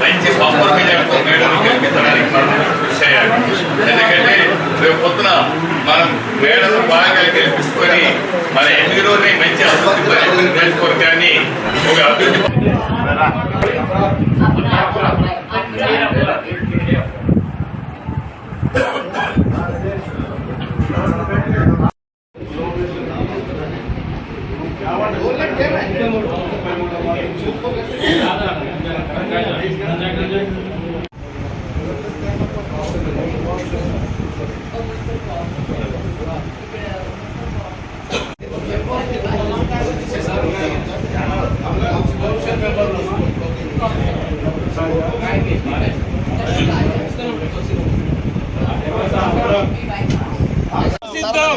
మంచి బంపర్ మేడలు గెలిపించడానికి మనం కృషి చేయాలి ఎందుకంటే రేపు పొద్దున మనం మేడలు బాగా గెలిపించుకొని మన ఎన్నికలోనే మంచి అభివృద్ధి పరిస్థితిని కానీ ఒక అభివృద్ధి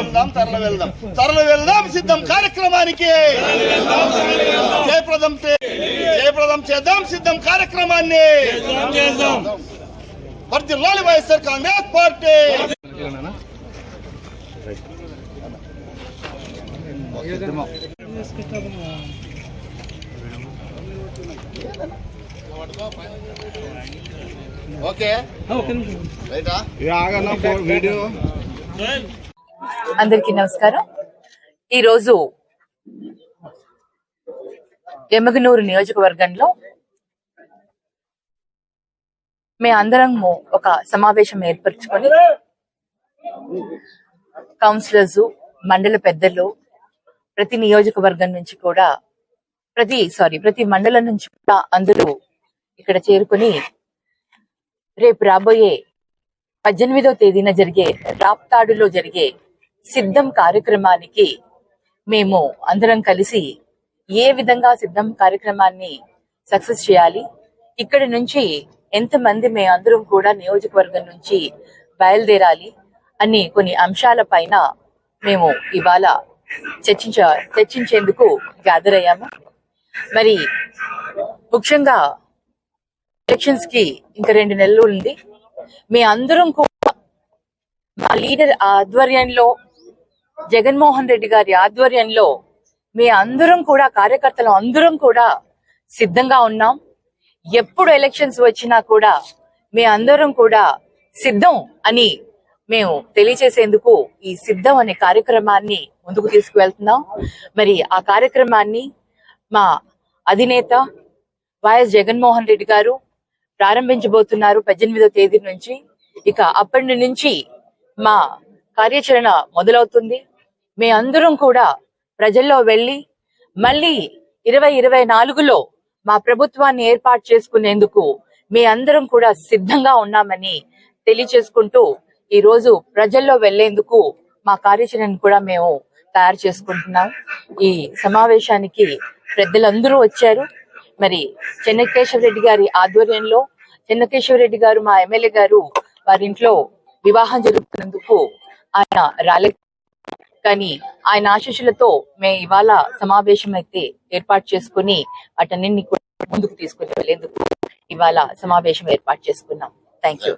వెళ్దాం తరలి వెళ్దాం తరలి వెళ్దాం సిద్ధం కార్యక్రమానికి జయప్రదం జయప్రదం చేద్దాం సిద్ధం కార్యక్రమాన్ని. వర్ధిల్లాలి వైఎస్ఆర్ కాంగ్రెస్ పార్టీ. ఓకే. రైటా? వీడియో. అందరికీ నమస్కారం. ఈరోజు ఎమగనూరు నియోజకవర్గంలో మే అందరము ఒక సమావేశం ఏర్పరచుకొని కౌన్సిలర్స్ మండల పెద్దలు ప్రతి నియోజకవర్గం నుంచి కూడా ప్రతి సారీ ప్రతి మండలం నుంచి కూడా అందరూ ఇక్కడ చేరుకొని రేపు రాబోయే పద్దెనిమిదవ తేదీన జరిగే రాప్తాడులో జరిగే సిద్ధం కార్యక్రమానికి మేము అందరం కలిసి ఏ విధంగా సిద్ధం కార్యక్రమాన్ని సక్సెస్ చేయాలి? ఇక్కడి నుంచి ఎంతమంది మేము అందరం కూడా నియోజకవర్గం నుంచి బయలుదేరాలి అని కొన్ని అంశాల పైన మేము ఇవాళ చర్చించ చర్చించేందుకు గ్యాదర్ అయ్యాము. మరి ముఖ్యంగా ఎలక్షన్స్కి ఇంకా రెండు నెలలు ఉంది. మీ అందరం కూడా మా లీడర్ ఆధ్వర్యంలో జగన్మోహన్ రెడ్డి గారి ఆధ్వర్యంలో మీ అందరం కూడా కార్యకర్తలు అందరం కూడా సిద్ధంగా ఉన్నాం. ఎప్పుడు ఎలక్షన్స్ వచ్చినా కూడా మీ అందరం కూడా సిద్ధం అని మేము తెలియచేసేందుకు ఈ సిద్ధం అనే కార్యక్రమాన్ని ముందుకు తీసుకువెళ్తున్నాం. మరి ఆ కార్యక్రమాన్ని మా అధినేత వైఎస్ జగన్మోహన్ రెడ్డి గారు ప్రారంభించబోతున్నారు పద్దెనిమిదో తేదీ నుంచి. ఇక అప్పటి నుంచి మా కార్యాచరణ మొదలవుతుంది. మీ అందరం కూడా ప్రజల్లో వెళ్ళి మళ్ళీ ఇరవై ఇరవై నాలుగులో మా ప్రభుత్వాన్ని ఏర్పాటు చేసుకునేందుకు మీ అందరం కూడా సిద్ధంగా ఉన్నామని తెలియచేసుకుంటూ ఈ రోజు ప్రజల్లో వెళ్ళేందుకు మా కార్యాచరణను కూడా మేము తయారు చేసుకుంటున్నాం. ఈ సమావేశానికి పెద్దలందరూ వచ్చారు. మరి చెన్నకేశ్వర రెడ్డి గారి ఆధ్వర్యంలో చెన్నకేశ్వర రెడ్డి గారు మా ఎమ్మెల్యే గారు వారి ఇంట్లో వివాహం జరుగుతున్నందుకు ఆయన రాలే కానీ ఆయన ఆశీస్సులతో మేము ఇవాళ సమావేశం అయితే ఏర్పాటు చేసుకుని వాటన్నింటినీ కూడా ముందుకు తీసుకుని వెళ్ళేందుకు ఇవాళ సమావేశం ఏర్పాటు చేసుకున్నాం. Thank you